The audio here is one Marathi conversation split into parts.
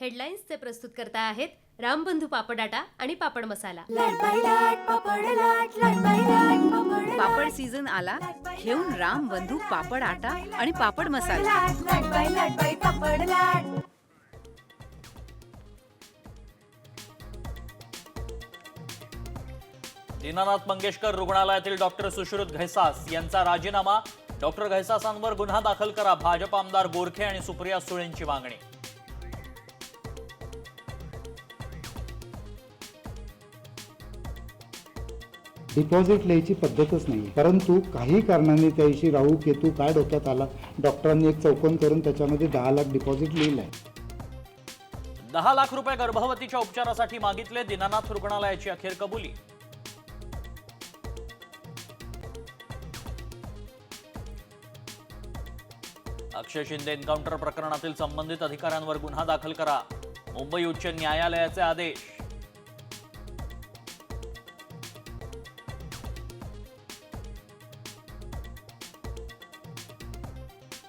हेडलाईन्सचे प्रस्तुत करता आहेत रामबंधू पापडाटा आणि पापड मसाला. पापड सीझन आला घेऊन राम बंधू पापड आटा आणि पापड मसाला दीनानाथ मंगेशकर रुग्णालयातील डॉक्टर सुश्रुत घैसास यांचा राजीनामा. डॉक्टर घैसासांवर गुन्हा दाखल करा भाजप आमदार गोरखे आणि सुप्रिया सुळेंची मागणी. डिपॉझिट लिहायची पद्धतच नाही. परंतु काही कारणाने त्याविषयी राहू केतू काय डोक्यात आला डॉक्टरांनी एक चौकन करून त्याच्यामध्ये दहा लाख डिपॉझिट लिहिलं आहे दहा लाख रुपये गर्भवतीच्या उपचारासाठी मागितले दिनानाथ रुग्णालयाची अखेर कबुली. अक्षय शिंदे एन्काउंटर प्रकरणातील संबंधित अधिकाऱ्यांवर गुन्हा दाखल करा. मुंबई उच्च न्यायालयाचे आदेश.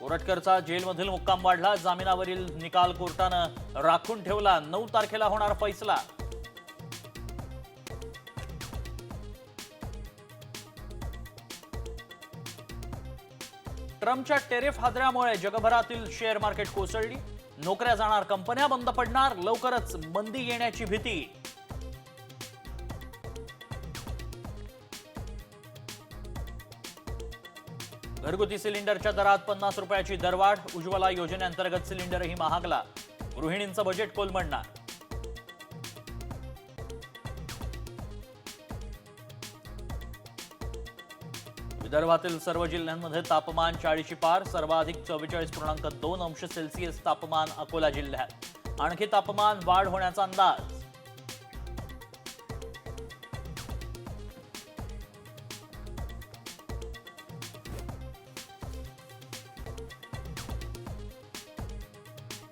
कोरटकरचा जेलमधील मुक्काम वाढला. जामिनावरील निकाल कोर्टानं राखून ठेवला. नऊ तारखेला होणार फैसला. ट्रम्पच्या टेरिफ हादऱ्यामुळे जगभरातील शेअर मार्केट कोसळली. नोकऱ्या जाणार कंपन्या बंद पडणार. लवकरच मंदी येण्याची भीती. घरगुती सिलेंडरच्या दरात पन्नास रुपयाची दरवाढ उज्ज्वला योजनेअंतर्गत सिलेंडरही महागला. गृहिणींचं बजेट कोलमडणार. विदर्भातील सर्व जिल्ह्यांमध्ये तापमान चाळीशी पार सर्वाधिक चव्वेचाळीस पूर्णांक दोन अंश सेल्सिअस तापमान अकोला जिल्ह्यात. आणखी तापमान वाढ होण्याचा अंदाज.